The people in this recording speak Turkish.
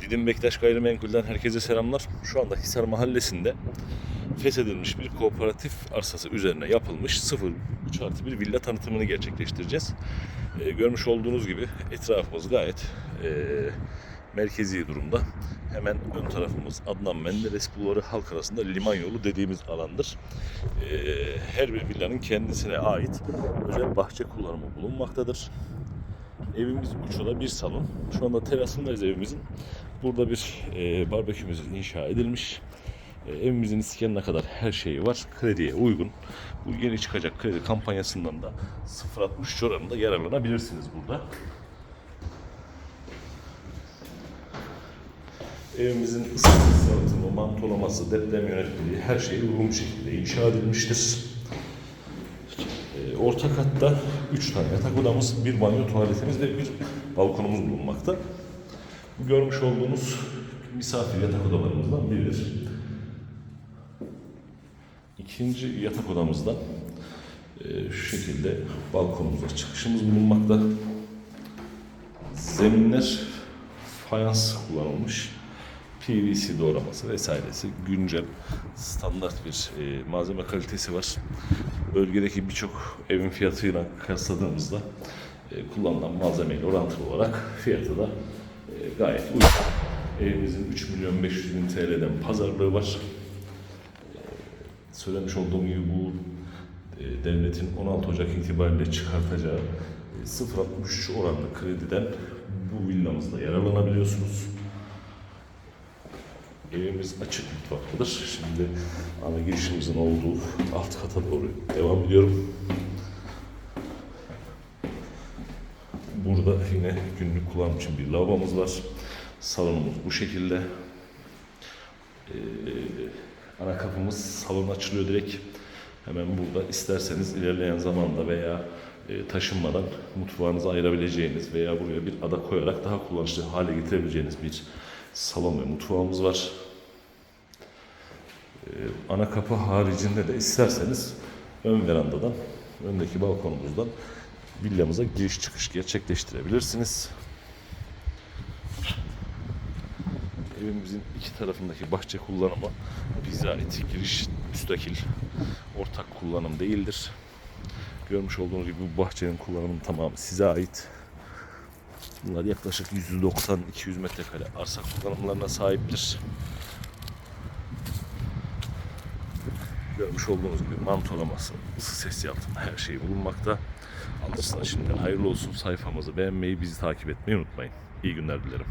Didim Bektaş Gayrimenkul'den herkese selamlar. Şu anda Hisar Mahallesi'nde feshedilmiş bir kooperatif arsası üzerine yapılmış 0 artı bir villa tanıtımını gerçekleştireceğiz. Ee, görmüş olduğunuz gibi etrafımız gayet e, merkezi durumda. Hemen ön tarafımız Adnan Menderes Bulvarı halk arasında liman yolu dediğimiz alandır. Ee, her bir villanın kendisine ait özel bahçe kullanımı bulunmaktadır. Evimiz 3 oda 1 salon. Şu anda terasındayız evimizin. Burada bir e, barbekümüz inşa edilmiş. E, evimizin iskanına kadar her şeyi var. Krediye uygun. Bu yeni çıkacak kredi kampanyasından da 0.63 oranında yararlanabilirsiniz burada. Evimizin yalıtımı, mantolaması, deprem yönetmeliği her şey uygun bir şekilde inşa edilmiştir. E, Orta katta 3 tane yatak odamız, bir banyo tuvaletimiz ve bir balkonumuz bulunmakta. Bu görmüş olduğunuz misafir yatak odalarımızdan biridir. İkinci yatak odamızda e, şu şekilde balkonumuza çıkışımız bulunmakta. Zeminler fayans kullanılmış. PVC doğraması vesairesi güncel standart bir e, malzeme kalitesi var. Bölgedeki birçok evin fiyatıyla kıyasladığımızda e, kullanılan malzemeyle orantılı olarak fiyatı da e, gayet uygun. Evimizin 3 milyon 500 bin TL'den pazarlığı var. E, söylemiş olduğum gibi bu e, devletin 16 Ocak itibariyle çıkartacağı e, 0.63 oranlı krediden bu villamızda yararlanabiliyorsunuz. Evimiz açık mutfaktadır. Şimdi ana girişimizin olduğu alt kata doğru devam ediyorum. Burada yine günlük kullanım için bir lavabomuz var. Salonumuz bu şekilde. Ee, ana kapımız salon açılıyor direkt. Hemen burada isterseniz ilerleyen zamanda veya e, taşınmadan mutfağınızı ayırabileceğiniz veya buraya bir ada koyarak daha kullanışlı hale getirebileceğiniz bir salon ve mutfağımız var. Ee, ana kapı haricinde de isterseniz ön verandadan, öndeki balkonumuzdan villamıza giriş çıkış gerçekleştirebilirsiniz. Evimizin iki tarafındaki bahçe kullanımı bize ait. Giriş müstakil, ortak kullanım değildir. Görmüş olduğunuz gibi bu bahçenin kullanımının tamamı size ait. Bunlar yaklaşık 190-200 metrekare arsa kullanımlarına sahiptir. Görmüş olduğunuz gibi mantolaması, ısı ses yalıtımı her şey bulunmakta. Alıcısına şimdiden hayırlı olsun sayfamızı beğenmeyi, bizi takip etmeyi unutmayın. İyi günler dilerim.